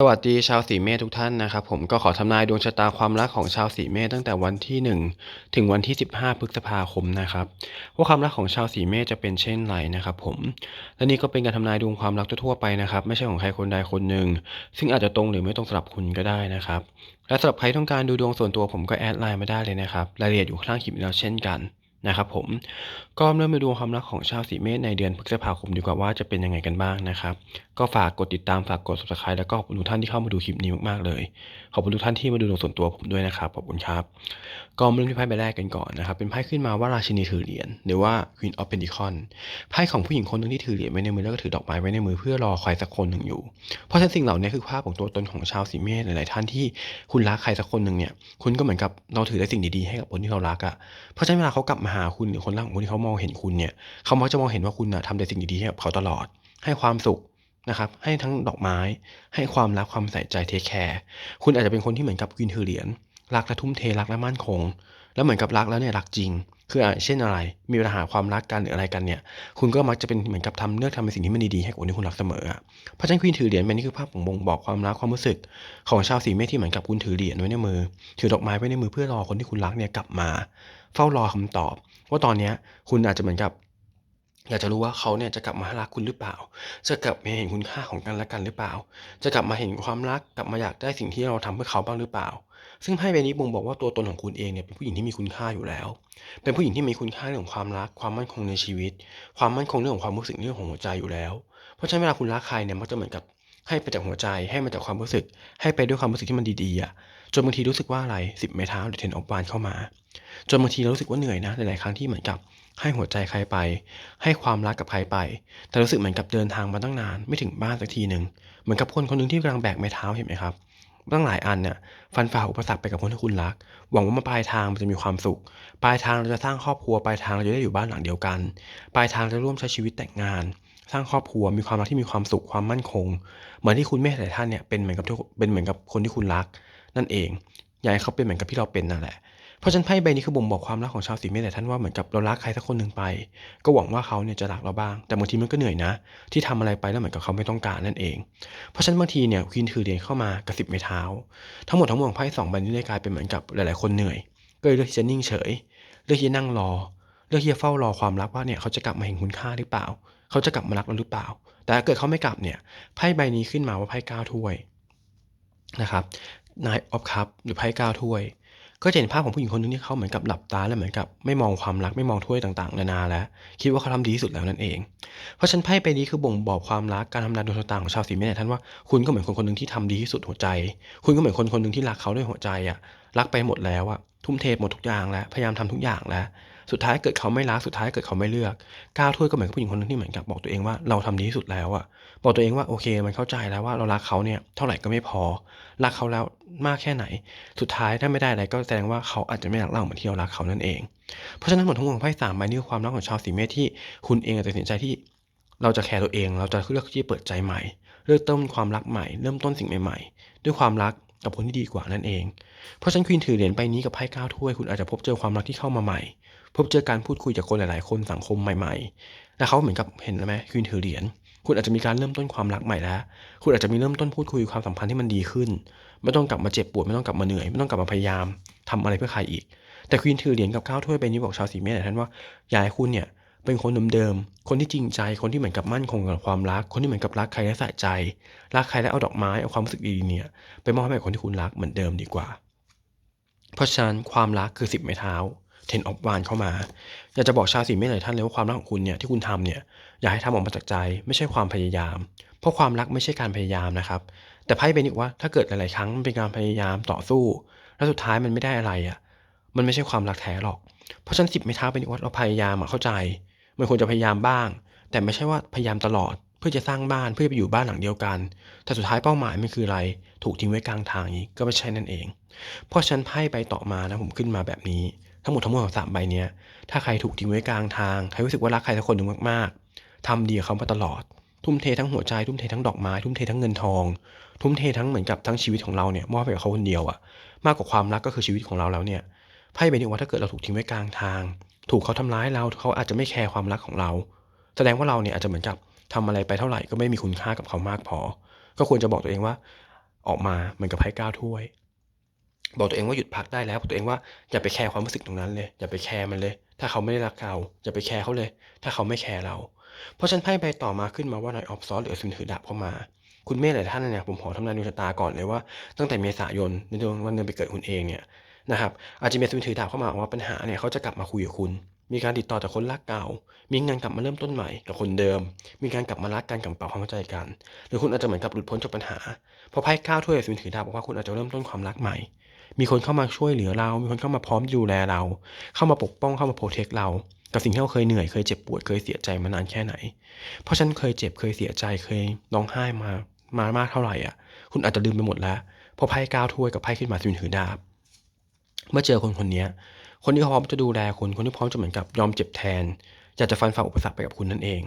สวัสดีชาวสีเมษทุกท่านนะครับผมก็ขอทำนายดวงชะตาความรักของชาวสีเมษตั้งแต่วันที่ 1 ถึงวันที่ 15 พฤษภาคมนะครับว่าความรักของชาวสีเมษจะเป็นเช่นไรนะครับผมและนี่ก็เป็นการทำนายดวงความรักทั่วไปนะครับไม่ใช่ของใครคนใดคนหนึ่ง ซึ่งอาจจะตรงหรือไม่ตรงสำหรับคุณก็ได้นะครับและสำหรับใครต้องการดูดวงส่วนตัวผมก็แอดไลน์มาได้เลยนะครับรายละเอียดอยู่ข้างคลิปแล้วเช่นกันนะครับผมก็เริ่มไปดูความรักของชาวสีเมษในเดือนพฤษภาคมดีกว่าว่าจะเป็นยังไงกันบ้างนะครับ ก็ฝากกดติดตามฝากกด subscribe แล้วก็ขอบคุณทุกท่านที่เข้ามาดูคลิปนี้มากๆเลย ขอบคุณทุกท่านที่มาดูดวงส่วนตัวผมด้วยนะครับ ขอบคุณครับ ก็มาเริ่มที่ไพ่ใบแรกกันก่อนนะครับ เป็นไพ่ขึ้นมาว่าราชินีถือเหรียญหรือว่า Queen of Pentacles ไพ่ของผู้หญิงคนหนึ่งที่ถือเหรียญไว้ในมือแล้วก็ถือดอกไม้ไว้ในมือเพื่อรอใครสักคนหนึ่งอยู่ เพราะฉะนั้นสิ่งเหล่านี้คือภาพของตัวตนของชาวสีเมษหลายๆท่านที่คุณรักใครสักคนหนึ่งเนี่ย คุณก็เหมือนกับเราถือได้สิ่งดีๆให้กับคนที่เรารักอะ่ะ เพราะฉะนั้นเวลาเขากลับมาหาคุณหรือคนรักของคุณที่เขามองเห็นคุณเนี่ยเขามักจะมองเห็นว่าคุณนะทำแต่สิ่งดีๆให้กับเขาตลอด ให้ความสุข นะครับให้ทั้งดอกไม้ ให้ความรักความใส่ใจเทคแคร์คุณอาจจะเป็นคนที่เหมือนกับกินถือเหรียญรักและทุ่มเทรักและมั่นคง แล้วเหมือนกับรักแล้วเนี่ยรักจริง คืออะเช่นอะไร มีปัญหาความรักกันหรืออะไรกันเนี่ย คุณก็มักจะเป็นเหมือนกับทำเลือกทำในสิ่งที่มันดีๆให้คนที่คุณรักเสมออะเพราะฉะนั้นคุณถือเหรียญเป็นนี่คือภาพของบ่งบอกความรักความรู้สึก ของชาวสีเมษที่เหมือนกับคุณถือเหรียญไว้ในมือ ถือดอกไม้ไว้ในมือเพื่อรอคนที่คุณรักเนี่ยกลับมา เฝ้ารอคำตอบ ว่าตอนเนี้ยคุณอาจจะเหมือนกับ อยากจะรู้ว่าเขาเนี่ยจะกลับมารักคุณหรือเปล่า จะกลับมาเห็นคุณค่าของกันและกันหรือเปล่า จะกลับมาเห็นความรัก กลับมาอยากได้สิ่งที่เราทำเพื่อเขาบ้างหรือเปล่า ซึ่งไพ่ใบนี้บ่งบอกว่าตัวตนของคุณเองเนี่ยเป็นผู้หญิงที่มีคุณค่าอยู่แล้ว เป็นผู้หญิงที่มีคุณค่าเรื่องของความรัก ความมั่นคงในชีวิต ความมั่นคงเรื่องของความรู้สึกเรื่องของหัวใจอยู่แล้ว เพราะฉะนั้นเวลาคุณรักใครเนี่ยมักจะเหมือนกับให้ไปจากหัวใจ ให้มาจากความรู้สึก ให้ไปด้วยความรู้สึกที่มันดีๆอะ จนบางทีรู้สึกว่าอะไรสิบไม้เท้าหรือเทนออฟวานเข้ามา จนบางทีเรารู้สึกว่าเหนื่อยนะ หลายๆครั้งที่เหมือนกับ ให้หัวใจใครไป ให้ความรักกับใครไป แต่รู้สึกเหมือนกับเดินทางมาตั้งนาน ไม่ถึงบ้านสักทีหนึ่งเหมือนกับคนคนหนึ่งที่กำลังแบกไม้เท้าเห็นไหมครับตั้งหลายอันเนี่ยฟันฝ่าอุปสรรคไปกับคนที่คุณรัก หวังว่ามาปลายทางมันจะมีความสุข ปลายทางเราจะสร้างครอบครัวปลายทางเราจะได้อยู่บ้านหลังเดียวกัน ปลายทางจะร่วมใช้ชีวิตแต่งงาน สร้างครอบครัวมีความรักที่มีความสุขความมั่นคง เหมือนที่คุณแม่หลายท่านเนี่ยเป็นเหมือนกับทุกเป็นเหมือนกับคนที่คุณรัก นั่นเองอยากให้เขาเป็นเหมือนกับที่เราเป็นนั่นแหละ เพราะฉะนั้นไพ่ใบนี้คือบ่งบอกความรักของชาวสีเมษแต่ท่านว่าเหมือนกับเรารักใครสักคนหนึ่งไป ก็หวังว่าเขาเนี่ยจะรักเราบ้าง แต่บางทีมันก็เหนื่อยนะ ที่ทำอะไรไปแล้วเหมือนกับเขาไม่ต้องการนั่นเอง เพราะฉะนั้นบางทีเนี่ยควีนถือเหรียญเข้ามากระสิบไม้เท้า ทั้งหมดทั้งมวลของไพ่สองใบนี้เลยกลายเป็นเหมือนกับหลาย ๆ คนเหนื่อย ก็เลยเลือกที่จะนิ่งเฉย เลือกที่จะนั่งรอ เลือกที่จะเฝ้ารอความรักว่าเนี่ยเขาจะกลับมาเห็นคุณค่าหรือเปล่า เขาจะกลับมารักเราหรือเปล่า แต่ถ้าเกิดเขาไม่กลับเนี่ยไพ่ใบนี้ขึ้นมาว่าไพ่ก้าถ้วยนะครับ Nine of Cups หรือไพ่ก้าถ้วย ก็จะเห็นภาพของผู้หญิงคนหนึงที่เขาเหมือนกับหลับตาแล้วเหมือนกับไม่มองความรักไม่มองถ้วยต่างๆนานาแล้ว คิดว่าเขาทำดีที่สุดแล้วนั่นเอง เพราะฉันไพ่ใบนี้คือบ่งบอกความรักการทำนานดวงชะตาของชาวสีเมษท่านว่าคุณก็เหมือนคนคนหนึ่งที่ทำดีที่สุดหัวใจ คุณก็เหมือนคนคนหนึ่งที่รักเขาด้วยหัวใจอะรักไปหมดแล้วอะทุ่มเทหมดทุกอย่างแล้วพยายามทำทุกอย่างแล้ว สุดท้ายเกิดเขาไม่รักสุดท้ายเกิดเขาไม่เลือกก้าวถ้วยก็เหมือนกับผู้หญิงคนหนึงที่เหมือนกับบอกตัวเองว่าเราทำดีที่สุดแล้วอะบอกตัวเองว่าโอเค มันเข้าใจแล้วว่าเรารักเขาเนี่ยเท่าไหร่ก็ไม่พอรักเขาแล้วมากแค่ไหน สุดท้ายถ้าไม่ได้อะไรก็แสดงว่าเขาอาจจะไม่รักเราเหมือนที่เรารักเขานั่นเอง เพราะฉะนั้นหมดทั้งมวลของไพ่สามใบนี้คือความรักของชาวสีเมษที่คุณเองอาจจะตัดสินใจที่ เราจะแคร์ตัวเอง เราจะเลือกที่เปิดใจใหม่เริ่มต้นความรักใหม่ เริ่มต้นสิ่งใหม่ๆ ด้วยความรักกับคนที่ดีกว่านั่นเอง เพราะฉะนั้นควีนถือเหรียญใบนี้กับไพ่ก้าถ้วยคุณอาจจะพบเจอความรักที่เข้ามาใหม่ พบเจอการพูดคุยจากคนหลาย ๆ คนสังคมใหม่ ๆ และเขาเหมือนกับเห็นไหมควีนถือเหรียญคุณอาจจะมีการเริ่มต้นความรักใหม่แล้ว คุณอาจจะมีเริ่มต้นพูดคุยความสัมพันธ์ที่มันดีขึ้น ไม่ต้องกลับมาเจ็บปวดไม่ต้องกลับมาเหนื่อย ไม่ต้องกลับมาพยายามทำอะไรเพื่อใครอีก แต่ควีนถือเหรียญกับเก้าวถ้วยใบนี้บอกชาวสีเมษหลายท่านว่าอยากให้คุณเนี่ยเป็นคนเดิมๆคนที่จริงใจ คนที่เหมือนกับมั่นคงกับความรัก คนที่เหมือนกับรักใครและใส่ใจ รักใครและเอาดอกไม้เอาความรู้สึกดีๆเนี่ยไปมอบให้คนที่คุณรักเหมือนเดิมดีกว่า เพราะฉะนั้นความรักคือสิบไม้เท้า เทนออฟวานเข้ามา อยากจะบอกชาวสีเมษหลายท่านเลยว่าความรักของคุณเนี่ยที่คุณทำเนี่ยอยากให้ทำออกมาจากใจไม่ใช่ความพยายาม เพราะความรักไม่ใช่การพยายามนะครับ แต่ไพ่เป็นอีกว่าถ้าเกิดหลาย ๆ ครั้งมันเป็นการพยายามต่อสู้ แล้วสุดท้ายมันไม่ได้อะไรอะมันไม่ใช่ความรักแท้หรอก เพราะฉะนั้นสิบไม้เท้าเป็นอีกว่าเราพยายามอะเข้าใจ มันควรจะพยายามบ้าง แต่ไม่ใช่ว่าพยายามตลอดเพื่อจะสร้างบ้านเพื่อไปอยู่บ้านหลังเดียวกัน แต่สุดท้ายเป้าหมายมันคืออะไร ถูกทิ้งไว้กลางทางอีกก็ไม่ใช่นั่นเอง เพราะฉันไพ่ใบต่อมานะผมขึ้นมาแบบนี้ ทั้งหมดทั้งมวลของสามใบเนี้ยถ้าใครถูกทิ้งไว้กลางทาง ใครรู้สึกว่ารักใครสักคนหนึ่งมากๆทำดีกับเขามาตลอด ทุ่มเททั้งหัวใจ ทุ่มเททั้งดอกไม้ ทุ่มเททั้งเงินทอง ทุ่มเททั้งเหมือนกับทั้งชีวิตของเราเนี่ยมอบให้กับเขาคนเดียวอะมากกว่าความรักก็คือชีวิตของเราแล้วเนี่ยไพ่ใบนี้ว่าถ้าเกิดเราถูกทิ้งไว้กลางทาง ถูกเขาทำร้ายเราเขาอาจจะไม่แคร์ความรักของเรา แสดงว่าเราเนี่ยอาจจะเหมือนกับทำอะไรไปเท่าไหร่ก็ไม่มีคุณค่ากับเขามากพอ ก็ควรจะบอกตัวเองว่า ออกมาเหมือนกับไพ่ก้าถ้วย บอกตัวเองว่าหยุดพักได้แล้วบอกตัวเองว่าอย่าไปแคร์ความรู้สึกตรงนั้นเลย อย่าไปแคร์มันเลย ถ้าเขาไม่ได้รักเราอย่าไปแคร์เขาเลย ถ้าเขาไม่แคร์เรา เพราะฉันไพ่ใบต่อมาขึ้นมาว่านายออฟซอสหรือสูรถือดาบเข้ามา คุณเมธหลายท่านเนี่ยผมขอทำนายดวงชะตาก่อนเลยว่าตั้งแต่เมษายนในดือนวันเดือนไปเกิดคุณเองเนี่ยนะครับอาจจะมีสูรถือดาบเข้ามาว่าปัญหาเนี่ยเขาจะกลับมาคุยกับคุณมีการติดต่อจากคนรักเก่า มีงานกลับมาเริ่มต้นใหม่กับคนเดิม มีการกลับมารักกันกลับมาปรับความเข้าใจกัน หรือคุณอาจจะเหมือนกับหลุดพ้นจากปัญหาเพราะไพ่ก้าถ้วยสูรถือดาบบอกว่าคุณอาจจะเริ่มต้นความรักใหม่ มีคนเข้ามาช่วยเหลือเรา มีคนเข้ามาพร้อมดูแลเรา เข้ามาปกป้องเข้ามาโปรเทคเรา กับสิ่งที่เราเคยเหนื่อยเคยเจ็บปวดเคยเสียใจมานานแค่ไหน เพราะฉันเคยเจ็บเคยเสียใจเคยร้องไห้มามามากเท่าไหร่อะ คุณอาจจะลืมไปหมดแล้วเพราะไพ่ก้าวถ้วยกับไพ่ขึ้นมาสูนถือดาบเมื่อเจอคนคนนี้คนที่พร้อมจะดูแลคุณคนที่พร้อมจะเหมือนกับยอมเจ็บแทน อยากจะฟันฝ่าอุปสรรคไปกับคุณนั่นเอง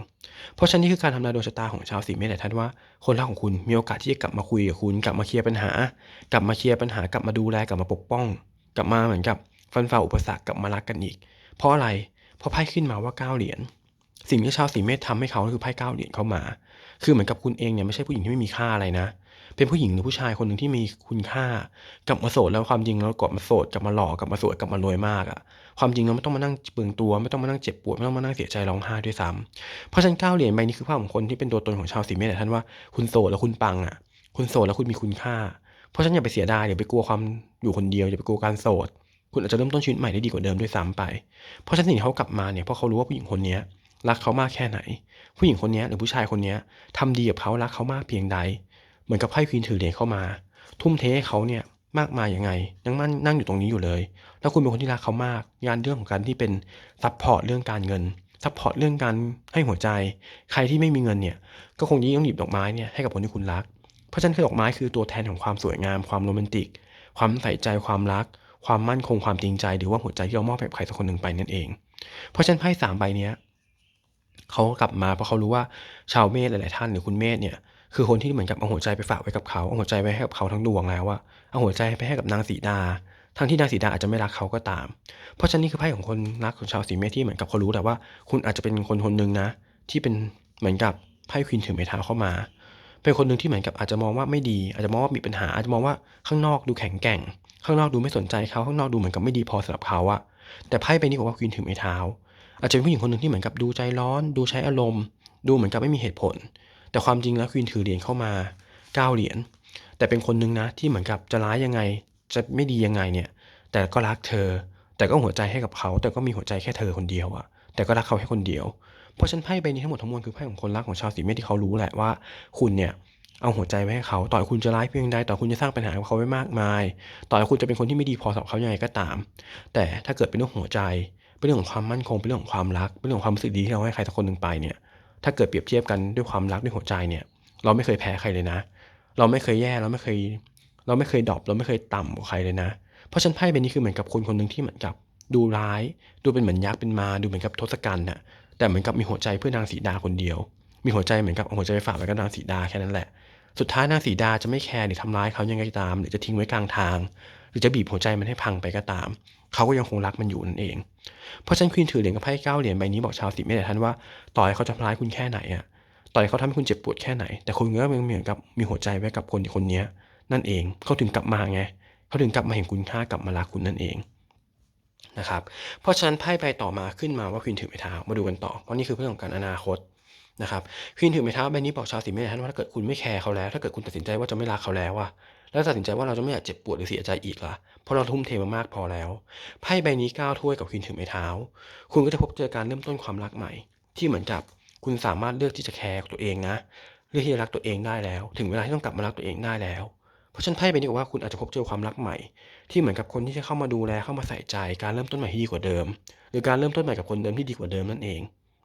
เพราะฉะนั้นนี่คือการทำนายดวงชะตาของชาวสีเมษหลายท่านว่าคนรักของคุณมีโอกาสที่จะกลับมาคุยกับคุณ กลับมาเคลียร์ปัญหา กลับมาเคลียร์ปัญหากลับมาดูแลกลับมาปกป้อง กลับมาเหมือนกับฟันฝ่าอุปสรรคกลับมารักกันอีก เพราะอะไร เพราะไพ่ขึ้นมาว่าเก้าเหรียญสิ่งที่ชาวสีเมษทำให้เขาคือไพ่เก้าเหรียญเข้ามา คือเหมือนกับคุณเองเนี่ยไม่ใช่ผู้หญิงที่ไม่มีค่าอะไรนะ เป็นผู้หญิงหรือผู้ชายคนหนึ่งที่มีคุณค่ากลับมาโสดแล้วความจริงแล้วกลับมาโสดกลับมาหล่อกลับมาสวยกลับมารวยมากอะความจริงเราไม่ต้องมานั่งเปลืองตัว ไม่ต้องมานั่งเจ็บปวดไม่ต้องมานั่งเสียใจร้องไห้ด้วยซ้ำเพราะฉะนั้นก้าเหรียญใบนี้คือภาพของคนที่เป็นตัวตนของชาวสีเมษแต่ท่านว่าคุณโสดแล้วคุณปังอะคุณโสดแล้วคุณมีคุณค่า เพราะฉะนั้นอย่าไปเสียดายอย่าไปกลัวความอยู่คนเดียวอย่าไปกลัวการโสดคุณอาจจะเริ่มต้นชีวิตใหม่ได้ดีกว่าเดิมด้วยซ้ำไป เพราะฉะนั้นสิ่งที่เขากลับมาเนี่ยเพราะเขารู้ว่าผู้หญิงคนนี้รักเขามากแค่ไหน ผู้หญิงคนนี้หรือผู้ชายคนนี้ทำดีกับเขารักเขามากเพียงใด เหมือนกับไพ่ควีนถือเหรียญเข้ามา ทุ่มเทให้เขาเนี่ยมากมายยังไงยังมั่นนั่งอยู่ตรงนี้อยู่เลย แล้วคุณเป็นคนที่รักเขามากงานเรื่องของการที่เป็นซัพพอร์ตเรื่องการเงินซัพพอร์ตเรื่องการให้หัวใจ ใครที่ไม่มีเงินเนี่ย ก็คงยิ่งต้องหยิบดอกไม้เนี่ยให้กับคนที่คุณรัก เพราะฉะนั้นคือดอกไม้คือตัวแทนของความสวยงาม ความโรแมนติก ความใส่ใจความรัก ความมั่นคงความจริงใจ หรือว่าหัวใจที่เรามอบให้กับใครสักคนหนึ่งไปนั่นเอง เพราะฉะนั้นไพ่สามใบเนี้ยเขากลับมาเพราะเขารู้ว่าชาวเมษหลาย ๆ ท่านหรือคุณเมษเนี่ย คือคนที่เหมือนกับเอาหัวใจไปฝากไว้กับเขาเอาหัวใจไปให้กับเขาทั้งดวงแล้วอะเอาหัวใจไปให้กับนางสีดา ทั้งที่นางสีดาอาจจะไม่รักเขาก็ตาม เพราะฉะนั้นนี่คือไพ่ของคนรักของชาวสีเมษที่เหมือนกับเขารู้แต่ว่า คุณอาจจะเป็นคนคนหนึ่งนะ ที่เป็นเหมือนกับไพ่ควีนถือไม้เท้าเข้ามา เป็นคนหนึ่งที่เหมือนกับอาจจะมองว่าไม่ดี อาจจะมองว่ามีปัญหาอาจจะมองว่าข้างนอกดูแข็งแกร่ง ข้างนอกดูไม่สนใจเขาข้างนอกดูเหมือนกับไม่ดีพอสำหรับเขาอะแต่ไพ่ใบนี้บอกว่าควีนถือไม้เท้า อาจจะเป็นผู้หญิงคนหนึ่งที่เหมือนกับดูใจร้อน ดูใช้อารมณ์ ดูเหมือนกับไม่มีเหตุผล แต่ความจริงแล้วควีนถือเหรียญเข้ามาเก้าเหรียญแต่เป็นคนหนึ่งนะที่เหมือนกับจะร้ายยังไงจะไม่ดียังไงเนี่ย แต่ก็รักเธอ แต่ก็หัวใจให้กับเขา แต่ก็มีหัวใจแค่เธอคนเดียวอะแต่ก็รักเขาแค่คนเดียว เพราะฉันไพ่ใบนี้ทั้งหมดทั้งมวลคือไพ่ของคนรักของชาวสีเมษที่เขารู้แหละว่า คุณเนี่ยเอาหัวใจไว้ให้เขา ต่อคุณจะร้ายเพียงใด ต่อคุณจะสร้างปัญหากับเขาไว้มากมาย ต่อคุณจะเป็นคนที่ไม่ดีพอสำหรับเขายังไงก็ตาม แต่ถ้าเกิดเป็นเรื่องหัวใจ เป็นเรื่องของความมั่นคง เป็นเรื่องของความรัก เป็นเรื่องของความรู้สึกดีที่เราให้ใครสักคนหนึ่งไปเนี่ย ถ้าเกิดเปรียบเทียบกันด้วยความรักด้วยหัวใจเนี่ย เราไม่เคยแพ้ใครเลยนะ เราไม่เคยแย่เราไม่เคย เราไม่เคยดรอปเราไม่เคยต่ำกว่าใครเลยนะ เพราะฉันไพ่ใบนี้คือเหมือนกับคนคนหนึ่งที่เหมือนกับดูร้าย ดูเป็นเหมือนยักษ์เป็นมาดูเหมือนกับทศกัณฐ์น่ะแต่เหมือนกับมีหัวใจเพื่อนางสีดาคนเดียว มีหัวใจเหมือนกับเอาหัวใจไปฝากไว้กับนางสีดาแค่นั้นแหละ สุดท้ายนางสีดาจะไม่แคร์หรือทำร้ายเขายังไงก็ตาม หรือจะทิ้งไว้กลางทาง หรือจะบีบหัวใจมันให้พังไปก็ตาม เขาก็ยังคงรักมันอยู่นั่นเอง เพราะฉะนันควีนถือเหรียญกับไพ่เก้าเหรียญใบนี้บอกชาวสิไม่ได้ท่านว่าต่อให้เขาจะทำร้ายคุณแค่ไหนอะต่อให้เขาทำให้คุณเจ็บปวดแค่ไหน แต่คุณก็ยังเหมือนกับมีหัวใจไว้กับคนคนนี้นั่นเองเขาถึงกลับมาไงเขาถึงกลับมาเห็นคุณค่ากลับมารักคุณนั่นเองนะครับเพราะฉะนั้นไพ่ใบต่อมาขึ้นมาว่าควีนถือไม้เท้ามาดูกันต่อเพราะนี่คือเรื่องของการอนาคตนะครับควีนถือไม้เท้าใบนี้บอกชาวสิไม่ได้ท่านว่าถ้าเกิดคุณไม่แคร์เขาแล้ว ถ้าเกิดคุณตัดสินใจว่าจะไม่รักเขาแล้วอะ แล้วตัดสินใจว่าเราจะไม่อยากเจ็บปวดหรือเสียใจอีกล่ะ เพราะเราทุ่มเทมามากพอแล้ว ไพ่ใบนี้ก้าวถ้วยกับควีนถือไม้เท้า คุณก็จะพบเจอการเริ่มต้นความรักใหม่ ที่เหมือนกับคุณสามารถเลือกที่จะแคร์ตัวเองนะ เลือกที่จะรักตัวเองได้แล้ว ถึงเวลาที่ต้องกลับมารักตัวเองได้แล้ว เพราะฉันไพ่ใบนี้บอกว่าคุณอาจจะพบเจอความรักใหม่ ที่เหมือนกับคนที่จะเข้ามาดูแลเข้ามาใส่ใจ การเริ่มต้นใหม่ที่ดีกว่าเดิม หรือการเริ่มต้นใหม่กับคนเดิมที่ดีกว่าเดิมนั่นเอง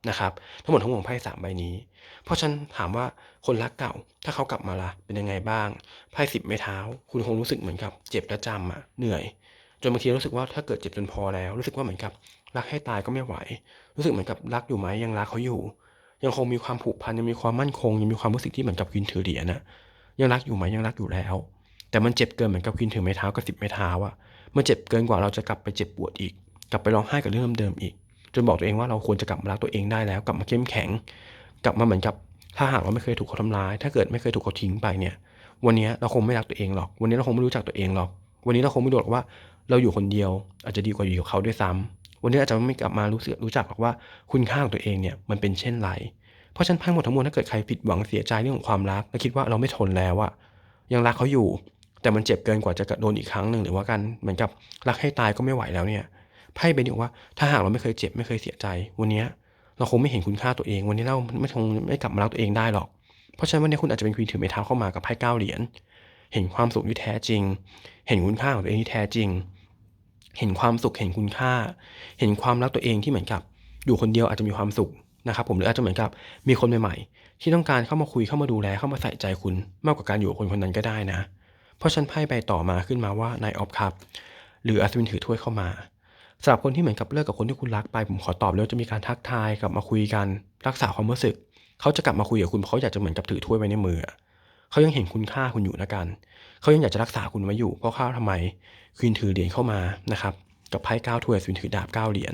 นะครับ ทั้งหมดทั้งมวลของไพ่สามใบนี้ เพราะฉันถามว่าคนรักเก่า ถ้าเขากลับมาละเป็นยังไงบ้างไพ่สิบไม้เท้า คุณคงรู้สึกเหมือนกับ เจ็บและจำอะเหนื่อย จนบางทีรู้สึกว่าถ้าเกิดเจ็บจนพอแล้ว รู้สึกว่าเหมือนกับรักให้ตายก็ไม่ไหว รู้สึกเหมือนกับรักอยู่ไหมยังรักเขาอยู่ ยังคงมีความผูกพันยังมีความมั่นคง ยังมีความรู้สึกที่เหมือนกับควีนถือเหรียญนะยังรักอยู่ไหมยังรักอยู่แล้ว แต่มันเจ็บเกินเหมือนกับควีนถือไม้เท้ากับสิบไม้เท้าอะมันเจ็บเกินกว่าเราจะกลับไปเจ็บปวดอีก กลับไปร้องไห้กับเรื่องเดิมอีก จนบอกตัวเองว่าเราควรจะกลับมารักตัวเองได้แล้ว กลับมาเข้มแข็ง กลับมาเหมือนกับ ถ้าหากว่าไม่เคยถูกเขาทำร้าย ถ้าเกิดไม่เคยถูกเขาทิ้งไปเนี่ย วันนี้เราคงไม่รักตัวเองหรอก วันนี้เราคงไม่รู้จักตัวเองหรอก วันนี้เราคงไม่รู้หรอกว่า เราอยู่คนเดียว อาจจะดีกว่าอยู่กับเขาด้วยซ้ำวันนี้อาจจะไม่กลับมารู้สึกรู้จักหรอกว่าคุณค่าของตัวเองเนี่ยมันเป็นเช่นไร เพราะฉะนั้นทั้งหมดทั้งมวลถ้าเกิดใครผิดหวังเสียใจเรื่องของความรักและคิดว่าเราไม่ทนแล้วอะยังรักเขาอยู่ แต่มันเจ็บเกินกว่าจะโดนอีกครั้งหนึ่งหรือว่ากันเหมือนกับรักให้ตายก็ไม่ไหวแล้วเนี่ย ไพ่ใบนี้บอกว่าถ้าหากเราไม่เคยเจ็บไม่เคยเสียใจ วันนี้เราคงไม่เห็นคุณค่าตัวเอง วันนี้เราไม่คงไม่กลับมารักตัวเองได้หรอก เพราะฉะนั้นวันนี้คุณอาจจะเป็นควีนถือไม้เท้าเข้ามากับไพ่เก้าเหรียญเห็นความสุขที่แท้จริง เห็นคุณค่าของตัวเองที่แท้จริง เห็นความสุขเห็นคุณค่า เห็นความรักตัวเองที่เหมือนกับ อยู่คนเดียวอาจจะมีความสุขนะครับผมหรืออาจจะเหมือนกับมีคนใหม่ๆ ที่ต้องการเข้ามาคุยเข้ามาดูแลเข้ามาใส่ใจคุณ มากกว่าการอยู่กับคนคนนั้นก็ได้นะ เพราะฉันไพ่ใบต่อมาขึ้นมาว่านายออฟครับ หรืออัศวินถือถ้วยเข้ามา สำหรับคนที่เหมือนกับเลิกกับคนที่คุณรักไป ผมขอตอบแล้วจะมีการทักทายกลับมาคุยกัน รักษาความรู้สึก เขาจะกลับมาคุยกับคุณเพราะเขาอยากจะเหมือนกับถือถ้วยไว้ในมือเขายังเห็นคุณค่าคุณอยู่นะกัน เขายังอยากจะรักษาคุณไว้อยู่ เพราะข้าวทำไมควีนถือเหรียญเข้ามานะครับกับไพ่เก้าถ้วยสวินถือดาบเก้าเหรียญ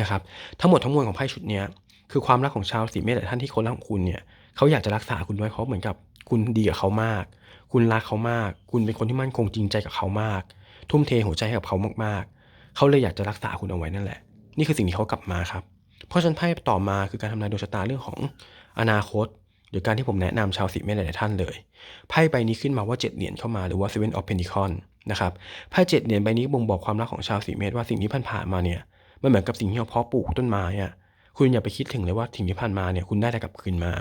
นะครับทั้งหมดทั้งมวลของไพ่ชุดนี้คือความรักของชาวสีเมษแต่ท่านที่คนรักของคุณเนี่ยเขาอยากจะรักษาคุณไว้เขาเหมือนกับคุณดีกับเขามาก คุณรักเขามาก คุณเป็นคนที่มั่นคงจริงใจกับเขามาก ทุ่มเทหัวใจให้กับเขามากๆ เขาเลยอยากจะรักษาคุณเอาไว้นั่นแหละ นี่คือสิ่งที่เขากลับมาครับ เพราะฉันไพ่ต่อมาคือการทำนายดวงชะตาเรื่องของอนาคต หรือการที่ผมแนะนำชาวสีเมษหลายท่านเลย ไพ่ใบนี้ขึ้นมาว่าเจ็ดเหรียญเข้ามาหรือว่า Seven of Pentacles นะครับไพ่เจ็ดเหรียญใบนี้บ่งบอกความรักของชาวสีเมษว่าสิ่งที่ผ่านมาเนี่ยมันเหมือนกับสิ่งที่เราเพาะปลูกต้นไม้อะคุณอย่าไปคิดถึงเลยว่าสิ่งที่ผ่านมาเนี่ยคุณได้แต่กลับคืนมา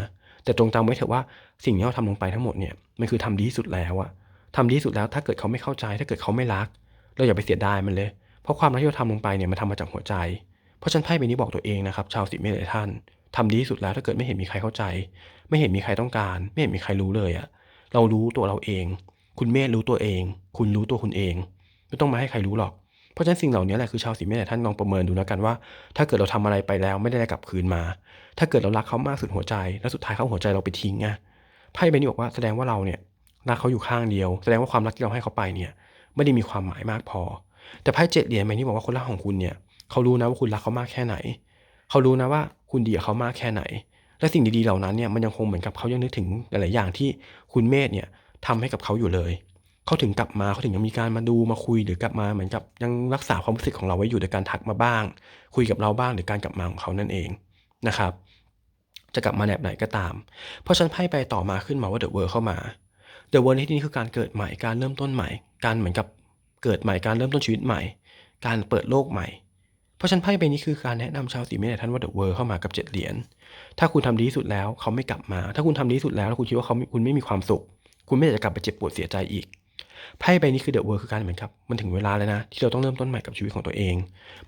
แต่จงจำไว้เถอะว่าสิ่งที่เราทำลงไปทั้งหมดเนี่ยมันคือทำดีที่สุดแล้วอะ ทำดีสุดแล้วถ้าเกิดเขาไม่เข้าใจ ถ้าเกิดเขาไม่รัก เราอย่าไปเสียดายมันเลย เพราะความรักที่เราทำลงไปเนี่ยมันทำมาจากหัวใจ เพราะฉันไพ่ใบนี้บอกตัวเองนะครับชาวสีเมษท่านทำดีสุดแล้วถ้าเกิดไม่เห็นมีใครเข้าใจ ไม่เห็นมีใครต้องการ ไม่เห็นมีใครรู้เลยอะเรารู้ตัวเราเอง คุณเมธรู้ตัวเอง คุณรู้ตัวคุณเอง ไม่ต้องมาให้ใครรู้หรอกเพราะฉะนั้นสิ่งเหล่านี้แหละคือชาวสีเมษท่านลองประเมินดูแล้วกันว่า ถ้าเกิดเราทำอะไรไปแล้วไม่ได้กลับคืนมา ถ้าเกิดเรารักเขามากสุดหัวใจ แล้วสุดท้ายเขาหัวใจเราไปทิ้งไงไพ่ใบนี้บอกว่าแสดงว่าเราเนี่ย รักเขาอยู่ข้างเดียว แสดงว่าความรักที่เราให้เขาไปเนี่ยไม่ได้มีความหมายมากพอ แต่ไพ่เจ็ดเหรียญใบนี้บอกว่าคนรักของคุณเนี่ยเขารู้นะว่าคุณรักเขามากแค่ไหน เขารู้นะว่าคุณดีกับเขามากแค่ไหน และสิ่งดีๆเหล่านั้นเนี่ยมันยังคงเหมือนกับเขายังนึกถึงหลายๆอย่างที่คุณเมธเนี่ยทำให้กับเขาอยู่เลยเขาถึงกลับมาเขาถึงยังมีการมาดูมาคุยหรือกลับมาเหมือนกับยังรักษาความรู้สึกของเราไว้อยู่โดยการทักมาบ้าง คุยกับเราบ้างหรือการกลับมาของเขานั่นเองนะครับ จะกลับมาแบบไหนก็ตาม เพราะฉันไพ่ไปต่อมาขึ้นมาว่าเดอะเวิร์เข้ามา เดอะเวิร์ในที่นี้คือการเกิดใหม่การเริ่มต้นใหม่ การเหมือนกับเกิดใหม่การเริ่มต้นชีวิตใหม่ การเปิดโลกใหม่ เพราะฉันไพ่ใบนี้คือการแนะนำชาวสีเมษท่านว่าเดอะเวิร์เข้ามากับเจ็ดเหรียญถ้าคุณทำดีที่สุดแล้วเขาไม่กลับมา ถ้าคุณทำดีที่สุดแล้วแล้วคุณคิดว่าเขาคุณไม่มีความสุข คุณไม่อยากจะกลับไปเจ็บปวดเสียใจอีกไพ่ใบนี้คือเดอะเวิร์คือการเหมือนครับมันถึงเวลาแล้วนะ ที่เราต้องเริ่มต้นใหม่กับชีวิตของตัวเอง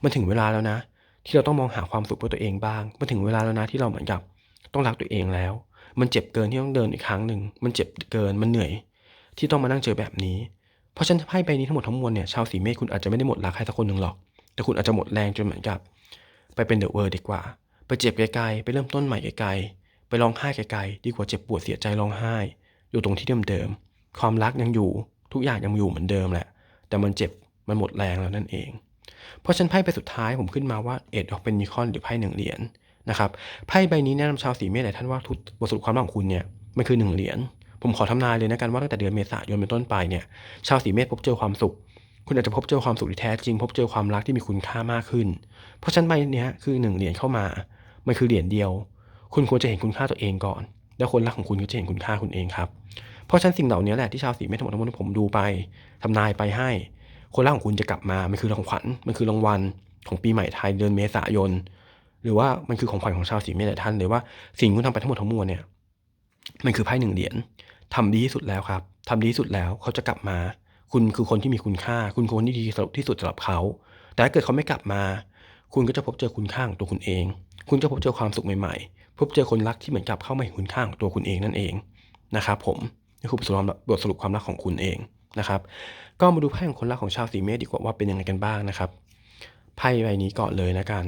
มันถึงเวลาแล้วนะ ที่เราต้องมองหาความสุขเพื่อตัวเองบ้าง มันถึงเวลาแล้วนะที่เราเหมือนกับ ต้องรักตัวเองแล้ว มันเจ็บเกินที่ต้องเดินอีกครั้งหนึ่ง มันเจ็บเกิน มันเหนื่อย ที่ต้องมานั่งเจอแบบนี้ เพราะฉะนั้นไพ่ใบนี้ทั้งหมดทั้งมวลเนี่ย ชาวสีเมษคุณอาจจะไม่ได้หมดรักใครสักคนหนึ่งหรอก แต่คุณอาจจะหมดแรงจนเหมือนกับ ไปเป็นเดอะเวิร์ดีกว่า ไปเจ็บไกลๆ ไปเริ่มต้นใหม่ไกลๆ ไปร้องไห้ไกลๆ ดีกว่าเจ็บปวดเสียใจร้องไห้ อยู่ตรงที่เดิมๆ ความรักยังอยู่ ทุกอย่างยังอยู่เหมือนเดิมแหละ แต่มันเจ็บ มันหมดแรงแล้วนั่นเอง เพราะฉะนั้นไพ่ใบสุดท้ายผมขึ้นมาว่าเอ็ดออกเป็นนิคอนหรือไพ่หนึ่งเหรียญ นะครับไพ่ใบนี้แนะนำชาวสีเมษหลายท่านว่าทุกบทสรุปความรักของคุณเนี่ยมันคือหนึ่งเหรียญผมขอทำนายเลยนะกันว่าตั้งแต่เดือนเมษายนเป็นต้นไปเนี่ยชาวสีเมษพบเจอความสุข คุณอาจจะพบเจอความสุขที่แท้จริง พบเจอความรักที่มีคุณค่ามากขึ้น เพราะฉะนั้นใบนี้คือหนึ่งเหรียญเข้ามา มันคือเหรียญเดียว คุณควรจะเห็นคุณค่าตัวเองก่อน แล้วคนรักของคุณก็จะเห็นคุณค่าคุณเองครับเพราะฉะนั้นสิ่งเหล่านี้แหละที่ชาวสีเมษทั้งหมดทั้งมวลที่ผมดูไปทำนายไปให้ คนรักของคุณจะกลับมามันคือรางขวัลมันคือรางวัลของปีใหม่ไทยเดือนเมษายน หรือว่ามันคือของขวัญของชาวสีเมษหลายท่านเลยว่าสิ่งที่คุณทำไปทั้งหมดทั้งมวลเนี่ย มันคือไพ่หนึ่งเหรียญทำดีที่สุดแล้วครับทำดีที่สุดแล้วเขาจะกลับมา คุณคือคนที่มีคุณค่า คุณคือคนที่ดีที่สุดสำหรับเขา แต่ถ้าเกิดเขาไม่กลับมา คุณก็จะพบเจอคุณค่าของตัวคุณเอง คุณจะพบเจอความสุขใหม่ๆ พบเจอคนรักที่เหมือนกับเข้ามาเห็นคุณค่าของตัวคุณเองนั่นเองนะครับผมนี่คือบทสรุปบทสรุปความรักของคุณเองนะครับ ก็มาดูไพ่ของคนรักของชาวสีเมษดีกว่าว่าเป็นยังไงกันบ้างนะครับไพ่ใบนี้ก่อนเลยนะกัน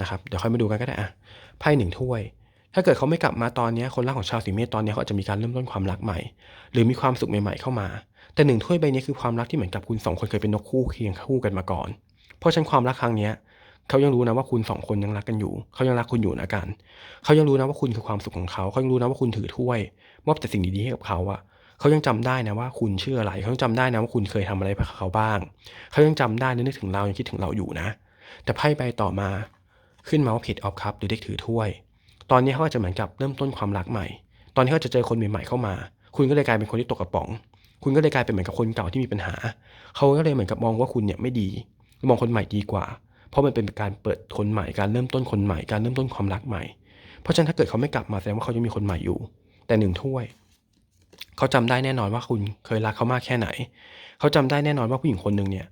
นะครับเดี๋ยวค่อยมาดูกันก็ได้อะไพ่หนึ่งถ้วย ถ้าเกิดเขาไม่กลับมาตอนนี้คนรักของชาวสีเมษตอนนี้เขาอาจจะมีการเริ่มต้นความรักใหม่ หรือมีความสุขใหม่ๆเข้ามา แต่หนึ่งถ้วยใบนี้คือความรักที่เหมือนกับคุณสองคนเคยเป็นนกคู่เคียงคู่กันมาก่อน เพราะฉะนั้นความรักครั้งนี้เขายังรู้นะว่าคุณสองคนยังรักกันอยู่ เขายังรักคุณอยู่นะกัน เขายังรู้นะว่าคุณคือความสุขของเขา เขายังรู้นะว่าคุณถือถ้วย มอบแต่สิ่งดีๆให้กับเขาอะเขายังจำได้นะว่าคุณชื่ออะไร เขายังจำได้นะว่าคุณเคยทำอะไรกับเขาบ้าง เขายังจำได้นึกถึงเรายังคิดถึงเราอยู่นะ แต่ไพ่ใบต่อมา ขึ้นมาว่าเพจออฟคัพหรือเด็กถือถ้วย ตอนนี้เขาอาจจะเหมือนกับเริ่มต้นความรักใหม่ ตอนนี้เขาจะเจอคนใหม่ๆเข้ามา คุณก็เลยกลายเป็นคนที่ตกกระป๋อง คุณก็เลยกลายเป็นเหมือนกับคนเก่าที่มีปัญหา เขาก็เลยเหมือนกับมองว่าคุณเนี่ยไม่ดี มองคนใหม่ดีกว่า เพราะมันเป็นการเปิดคนใหม่ การเริ่มต้นคนใหม่ การเริ่มต้นความรักใหม่ เพราะฉะนั้นถ้าเกิดเขาไม่กลับมาแสดงว่าเขายังมีคนใหม่อยู่ แต่หนึ่งถ้วยเขาจำได้แน่นอนว่าคุณเคยรักเขามากแค่ไหน เขาจำได้แน่นอนว่าผู้หญิงคนหนึ่งเนี่ย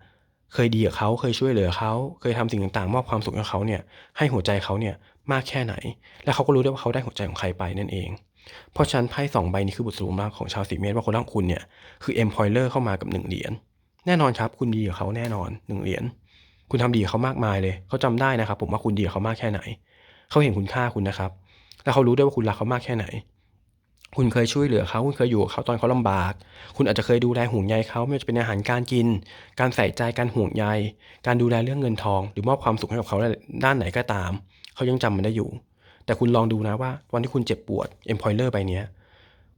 เคยดีกับเขาเคยช่วยเหลือเขาเคยทำสิ่งต่างๆ มอบความสุขให้เขาเนี่ยให้หัวใจเขาเนี่ยมากแค่ไหน และเขาก็รู้ด้วยว่าเขาได้หัวใจของใครไปนั่นเอง เพราะฉะนั้นไพ่สองใบนี้คือบทสรุปมากของชาวสีเมษว่าคนรักคุณเนี่ยคือ employer เข้ามากับหนึ่งเหรียญแน่นอนครับ คุณดีกับเขาแน่นอนหนึ่งเหรียญคุณทำดีกับเขามากมายเลย เขาจำได้นะครับ ผมว่าคุณดีกับเขามากแค่ไหน เขาเห็นคุณค่าคุณนะครับ แล้วเขารู้ด้วยว่าคุณรักเขามากแค่ไหน คุณเคยช่วยเหลือเขาคุณเคยอยู่กับเขาตอนเขาลำบาก คุณอาจจะเคยดูแลห่วงใยเขาไม่ว่าจะเป็นอาหารการกิน การใส่ใจการห่วงใย การดูแลเรื่องเงินทอง หรือมอบความสุขให้กับเขาด้านไหนก็ตาม เขายังจำมันได้อยู่ แต่คุณลองดูนะว่าวันที่คุณเจ็บปวด employer ใบเนี้ย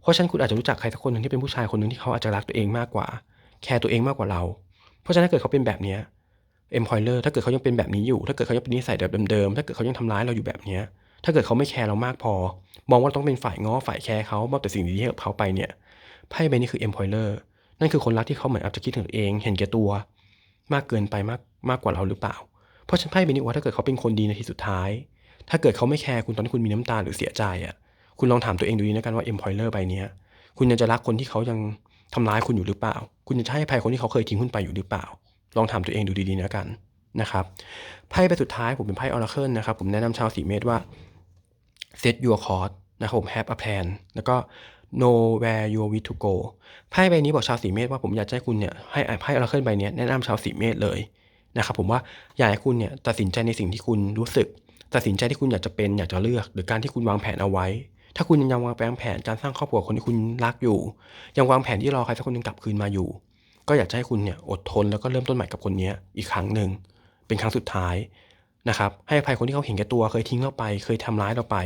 เพราะฉะนั้นคุณอาจจะรู้จักใครสักคนหนึ่งที่เป็นผู้ชายคนหนึ่งที่เขาอาจจะรักตัวเองมากกว่า แคร์ตัวเองมากกว่าเรา เพราะฉะนั้นถ้าเกิดเขาเป็นแบบเนี้ย employer ถ้าเกิดเขายังเป็นแบบนี้อยู่ ถ้าเกิดเขายังเป็นนิสัยแบบเดิมๆถ้าเกิดเขายังทำร้ายเราอยู่แบบเนี้ย ถ้าเกิดเขาไม่แคร์เรามากพอ มองว่าต้องเป็นฝ่ายง้อฝ่ายแคร์เขามอบแต่สิ่งดีๆให้กับเขาไปเนี่ยไพ่ใบนี้คือ employer นั่นคือคนรักที่เขาเหมือนอาจจะคิดถึงตัวเอง เห็นแก่ตัว มากเกินไปมากมากกว่าเราหรือเปล่า เพราะฉันไพ่ใบนี้ว่าถ้าเกิดเขาเป็นคนดีในที่สุดท้าย ถ้าเกิดเขาไม่แคร์คุณตอนที่คุณมีน้ำตาหรือเสียใจอะคุณลองถามตัวเองดูดีนะกันว่า employer ใบเนี้ยคุณยังจะรักคนที่เขายังทำร้ายคุณอยู่หรือเปล่า คุณจะให้ภัยคนที่เขาเคยทิ้งคุณไปอยู่หรือเปล่า ลองถามตัวเองดูดีๆนะกันนะครับไพ่ใบสุดท้ายผมเป็นไพ่ Oracle นะครับ ผมแนะนำชาวสีเมษว่า set your course นะครับผม have a plan แล้วก็ know where you wish to go ไพ่ใบนี้บอกชาวสีเมษว่าผมอยากให้คุณเนี่ยให้ไพ่ Oracle ใบนี้แนะนำชาวสีเมษเลยนะครับผมว่าอยากให้คุณเนี่ยตัดสินใจในสิ่งที่คุณรู้สึก ตัดสินใจที่คุณอยากจะเป็นอยากจะเลือก หรือการที่คุณวางแผนเอาไว้ ถ้าคุณยังวางแผนการสร้างครอบครัวคนที่คุณรักอยู่ ยังวางแผนที่รอใครสักคนหนึ่งกลับคืนมาอยู่ ก็อยากจะให้คุณเนี่ยอดทนแล้วก็เริ่มต้นใหม่กับคนนี้อีกครั้งหนึ่งเป็นครั้งสุดท้าย นะครับให้อภัยคนที่เขาเห็นแก่ตัวเคยทิ้งเราไป เคยทำร้ายเราไป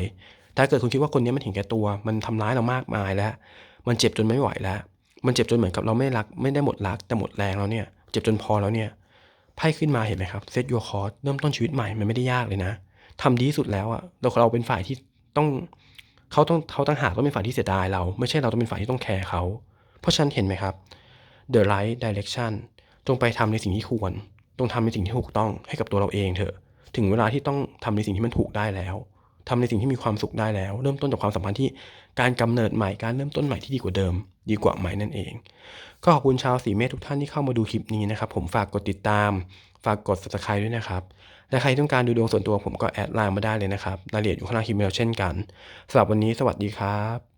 ถ้าเกิดคุณคิดว่าคนนี้มันเห็นแก่ตัว มันทำร้ายเรามากมายแล้ว มันเจ็บจนไม่ไหวแล้ว มันเจ็บจนเหมือนกับเราไม่รักไม่ได้หมดรักแต่หมดแรงแล้วเนี่ย เจ็บจนพอแล้วเนี่ยไพ่ขึ้นมาเห็นไหมครับเซต your course เริ่มต้นชีวิตใหม่มันไม่ได้ยากเลยนะทำดีสุดแล้วอะเราเราเป็นฝ่ายที่ต้องเขาต้องเขาตั้งหากต้องเป็นฝ่ายที่เสียดายเรา ไม่ใช่เราต้องเป็นฝ่ายที่ต้องแคร์เขา เพราะฉะนั้นเห็นไหมครับ the right direction จงไปทำในสิ่งที่ควรจงทำในสิ่งที่ถูกต้องให้กับตัวเราเองเถอะ ถึงเวลาที่ต้องทำในสิ่งที่มันถูกได้แล้วทำในสิ่งที่มีความสุขได้แล้ว เริ่มต้นจากความสัมพันธ์ที่การกำเนิดใหม่การเริ่มต้นใหม่ที่ดีกว่าเดิม ดีกว่าใหม่นั่นเอง ก็ขอบคุณชาวสีเมษทุกท่านที่เข้ามาดูคลิปนี้นะครับ ผมฝากกดติดตาม ฝากกด subscribe ด้วยนะครับและใครต้องการดูดวงส่วนตัวผมก็แอดไลน์มาได้เลยนะครับรายละเอียดอยู่ข้างล่างคลิปเราเช่นกันสำหรับวันนี้สวัสดีครับ